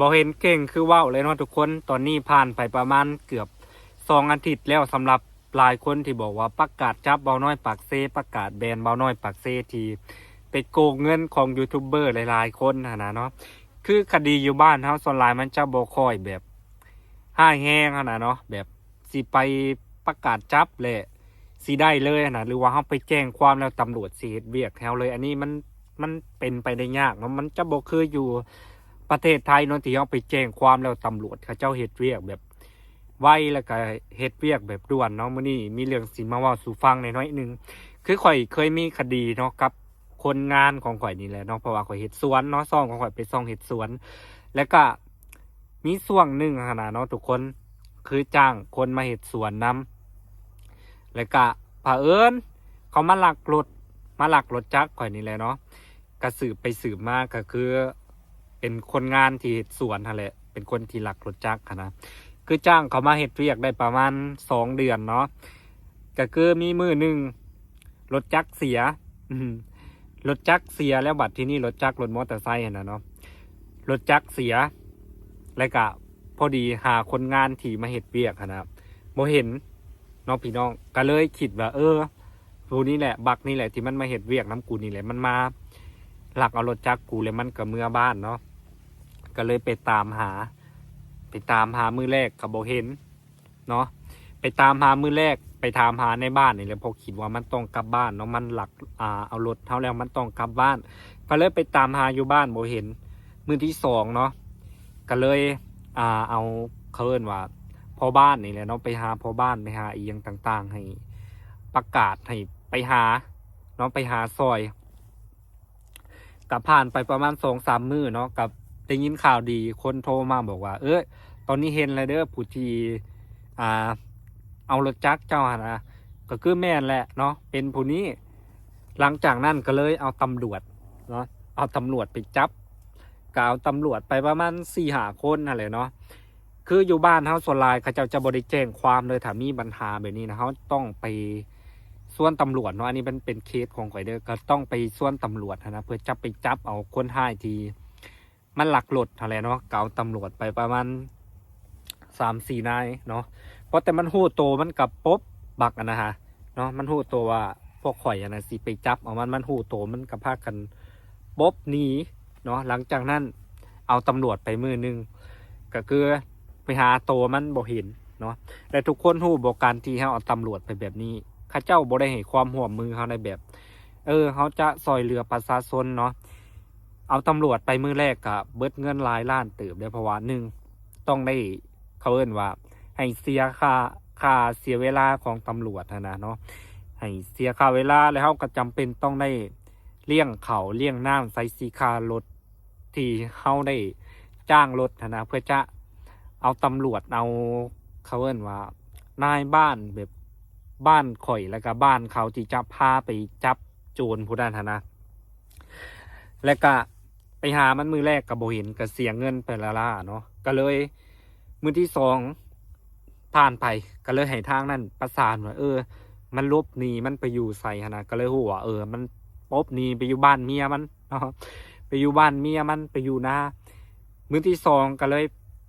บอเห็นเก่งคือว่าวเลยเนาะทุกคนตอนนี้ผ่านไปประมาณเกือบสองอาทิตย์แล้วสำหรับหลายคนที่บอกว่าประกาศจับเบาน้อยปากเซประกาศแบนเบาน้อยปากเซทีไปโกงเงินของยูทูบเบอร์หลายๆคนนะนะเนาะคือคดีอยู่บ้านเฮาส่วนหลายมันจะบ่ค่อยแบบห้าแห้งนาดเนาะแบบสิไปประกาศจับเลยสิได้เลยนะหรือว่าเฮาไปแจ้งความแล้วตำรวจสิเฮ็ดเวียกแถวเลย อันนี้มันมันเป็นไปได้ยากเนาะมันจะบ่คืออยู่ ประเทศไทยนนที่เขาไปแจ้งความแล้วตำรวจเขาเจ้าเฮ็ดเวียกแบบไวแล้วก็เฮ็ดเวียกแบบด่วนเนาะมื้อนี้มีเรื่องสิมาว่าสู่ฟังในน้อยหนึงคือข่อยเคยมีคดีเนาะกับคนงานของข่อยนี่แหละเนาะเพราะว่าข่อยเฮ็ดสวนเนาะซ่องของข่อยไปซ่องเฮ็ดสวน แล้วก็มีช่วงหนึ่งขนาดเนาะทุกคนคือจ้างคนมาเฮ็ดสวนนํแล้วก็เผอิญเขามาหลักรถมาหลักรถจักรข่อยนี่แหละเนาะก็สืบไปสืบมากก็คือ เป็นคนงานที่สวนนั่นแหละเป็นคนที่หลักรถจักรนะคือจ้างเขามาเฮ็ดเวียกได้ประมาณสองเดือนเนาะก็คือมีมือหนึ่งรถจักรเสียรถจักรเสียแล้วบัดที่นี่รถจักรรถมอเตอร์ไซค์นะเนาะรถจักรเสีย แล้วก็พอดีหาคนงานที่มาเฮ็ดเวียกนะบ่เห็นน้องพี่น้องก็เลยคิดว่าเออผู้นี้แหละ บักนี่แหละที่มันมาเฮ็ดเวียกน้ำกูนี่แหละมันมาหลักเอารถจักรกูเลยมันก็เมื่อบ้านเนาะ ก็เลยไปตามหา ไปตามหามือแรกกับโบเห็นเนาะไปตามหามือแรกไปตามหาในบ้านนี่แหละเพอคิดว่ามันต้องกลับบ้านเนาะมันหลักอ่าเอารถเท่าแล้วมันต้องกลับบ้าน ก็เลยไปตามหาอยู่บ้านโบเห็น มือที่สองเนาะก็เลยอ่าเอาเขาเอินว่าพอบ้านนี่แหละเนาะไปหาพอบ้านไปหาอียังต่าง ๆ ให้ประกาศให้ไปหาเนาะไปหาซอยกับผ่านไปประมาณสองสามมือเนาะกับ ได้ยินข่าวดีคนโทรมาบอกว่า เออตอนนี้เห็นแล้วเด้อผู้ที่อ่า เอารถจักรเจ้าหนนะก็คือแม่นแหละเนาะเป็นผู้นี้ หลังจากนั้นก็เลยเอาตำรวจเนาะเอาตำรวจไปจับก็เอาตำรวจไปประมาณสี่หาคนนั่นแหละเนาะคืออยู่บ้านเขาส่วนลายเขาเจ้าจะบริแจ้งความเลยถ้ามีปัญหาแบบนี้นะเขาต้องไปส่วนตำรวจเนาะอันนี้เป็นเป็นเคสของข่อยเด้อก็ต้องไปส่วนตำรวจนะเพื่อจะไปจับเอาคนห้ายที มันหลักหลดอะไรเนาะเก่าตำรวจไปประมาณสามสี่นายเนาะเพราะแต่มันหู้โตมันกับปบบักอะนะฮะเนาะมันหู้โตว่าพวกข่อยอะนะสิไปจับเอามันมันหู้โตมันกับพากันปบหนีเนาะหลังจากนั้นเอาตำรวจไปมือหนึงก็คือไปหาโตมันบ่เห็นเนาะแต่ทุกคนหู้บอกการที่เขาเอาตำรวจไปแบบนี้ข้าเจ้าบ่ได้ให้ความห่วงมือเขาในแบบ เออเขาจะซอยเรือประชาชนเนาะ เอาตำรวจไปมือแรกกับเบิดเงินลายล้านติบได้เพราะว่าหนึ่งต้องได้เขาเอิ้นว่า ให้เสียค่าค่าเสียเวลาของตำรวจนะเนาะให้เสียค่าเวลาแล้วเขาก็จำเป็นต้องได้เลี่ยงเขาเลี่ยงน้ำใส่สีคารถที่เขาได้จ้างรถนะนะเพื่อจะเอาตำรวจเอาเขาเอิ้นว่านายบ้านแบบบ้านข่อยแล้วก็บ้านเขาที่จะพาไปจับโจรผู้นั้นหั้นนะแล้วก็ ไปหามันมือแรกกับโบเห็นก็เสียเงินไปละล่าเนาะก็เลย มือที่สองผ่านไปก็เลยให้ทางนั่นประสานว่าเออ มันลบหนีมันไปอยู่ใส่ขนาดก็เลยหัวเออ มันปบหนีไปอยู่บ้านเมียมันเนาะไปอยู่บ้านเมียมันไปอยู่หน้ามือที่สองก็เลย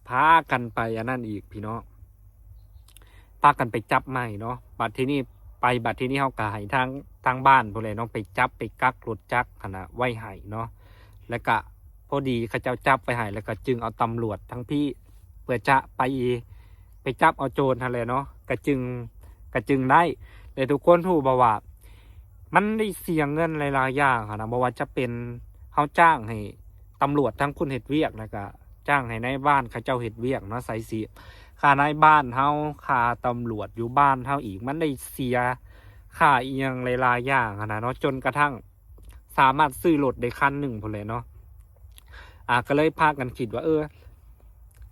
พากันไปอันนั้นอีกพี่น้องพากันไปจับใหม่เนาะบัดที่นี่ไปบัดที่นี่เขาก็ให้ทางทางบ้านพวกเลยเนาะไปจับไปกักรถจักรขนาดไว้ให้เนาะ แล้วก็พอดีเขาเจ้าจับไปให้แล้วก็จึงเอาตำรวจทั้งพี่เพื่อจะไปไปจับเอาโจรทันเลยเนาะก็จึงก็จึงได้แต่ทุกคนถูกบอกว่า มันได้เสียเงินหลายๆอย่างค่ะนะบอกว่าจะเป็นเขาจ้างให้ตำรวจทั้งคุณเห็ดเวียกแล้วก็จ้างให้ในบ้านเขาเจ้าเห็ดเวียกเนาะใส่สีค่าในบ้านเฮาค่าตำรวจอยู่บ้านเฮาอีกมันได้เสียค่าเอียงหลายๆอย่างนะเนาะจนกระทั่ง สามารถซื้อรถได้คันหนึ่งพอเลยเนาะอ่าก็เลยพากันคิดว่าเออ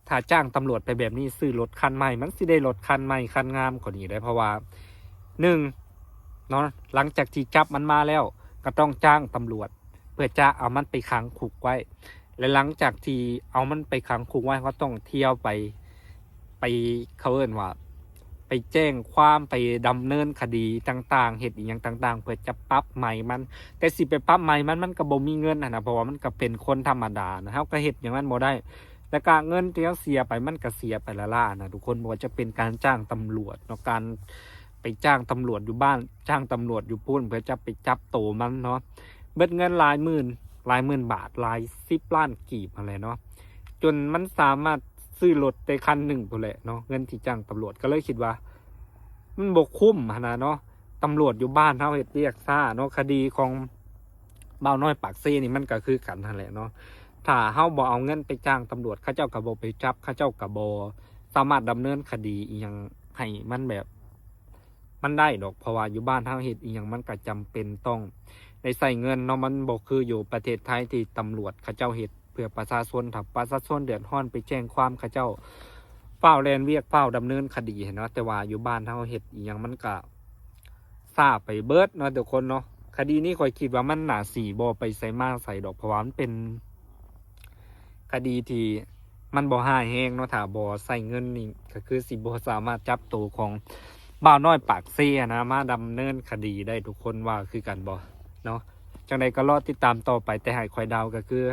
ถ้าจ้างตำรวจไปแบบนี้ซื้อรถคันใหม่ มันสิได้รถคันใหม่คันงามกว่านี้ได้เพราะว่าหนึ่งเนาะหลังจากที่จับมันมาแล้ว ก็ต้องจ้างตำรวจ เพื่อจะเอามันไปขังคุกไว้ และหลังจากที่เอามันไปขังคุกไว้ก็ต้องเที่ยวไปไปเขาเอิ้นว่า ไปแจ้งความไปดำเนินคดีต่างๆเหตุอหย่างต่าง ๆ เพื่อจะปรับใหม่มัน แต่สิไปปรับใหม่มันมันก็บ่มีเงินนะนะเพราะว่ามันก็เป็นคนธรรมดานะครับก็เฮ็ดอย่างนั้นบ่ได้แต่การเงินที่เขาเสียไปมันก็เสียไปละล่านะทุกคนบอกว่าจะเป็นการจ้างตำรวจเนาะการไปจ้างตำรวจอยู่บ้าน จ้างตำรวจอยู่พุ่นเพื่อจะไปจับโตมันเนาะเบิดเงินหลายหมื่นหลายหมื่นบาทหลายสิบล้านกีบอะไรเนาะจนมันสามารถ ซื้อรถได้คันหนึ่งตัวแหละเนาะเงินที่จ้างตำรวจก็เลยคิดว่า มันบกคุ้มนะเนาะตำรวจอยู่บ้านเท่าเฮ็ดเรียกซ่าเนาะคดีของเบาน้อยปากซ่นี่มันก็คือกันนั่นแหละเนาะถ้าเฮาบ่เอาเงินไปจ้างตำรวจเขาเจ้าก็บ่ไปจับเขาเจ้าก็บ่สามารถดำเนินคดีอีหยังให้มันแบบ มันได้ดอกเพราะว่าอยู่บ้านเฮาเฮ็ดอีหยังมันก็จำเป็นต้องได้ใส่เงินเนาะมันบ่คืออยู่ประเทศไทยที่ตำรวจเขาเจ้าเฮ็ดเพื่อประชาชนถ้าประชาชนเดือดร้อนไปแจ้งความเขาเจ้าเฝ้าแลนเวียกเฝ้าดำเนินคดีเห็นาะแต่ว่าอยู่บ้านเฮาเฮ็ดอีหยังมันก็ซาบไปเบิดเนาะทุกคนเนาะคดีนี้ข่อยคิดว่ามันหนาสีบ่ไปใส่มาใส่ดอกเพราะว่ามันเป็นคดีที่มันบ่หายแห้งเนาะถ้าบ่ใส่เงินนี่ก็คือสิบ่สามารถจับตัวของบ่าวน้อยปากเสียนะมาดำเนินคดีได้ทุกคนว่าคือกันบ่เนาะจังใดก็รอติดตามต่อไปแต่ให้คอยดาวก็คือ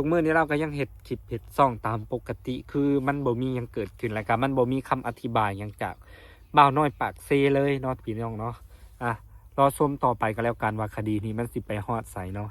ทุกมื้อนี้เราก็ยังเห็ดคลิปเห็ดซ่องตามปกติ คือมันบ่มียังเกิดขึ้นแล้วก็มันบ่มีคำอธิบายยังจากบ่าวน้อยปากเซเลยเนาะพี่น้องเนาะอะรอชมต่อไปก็แล้วกันว่าคดีนี้มันสิไปฮอดใสเนาะ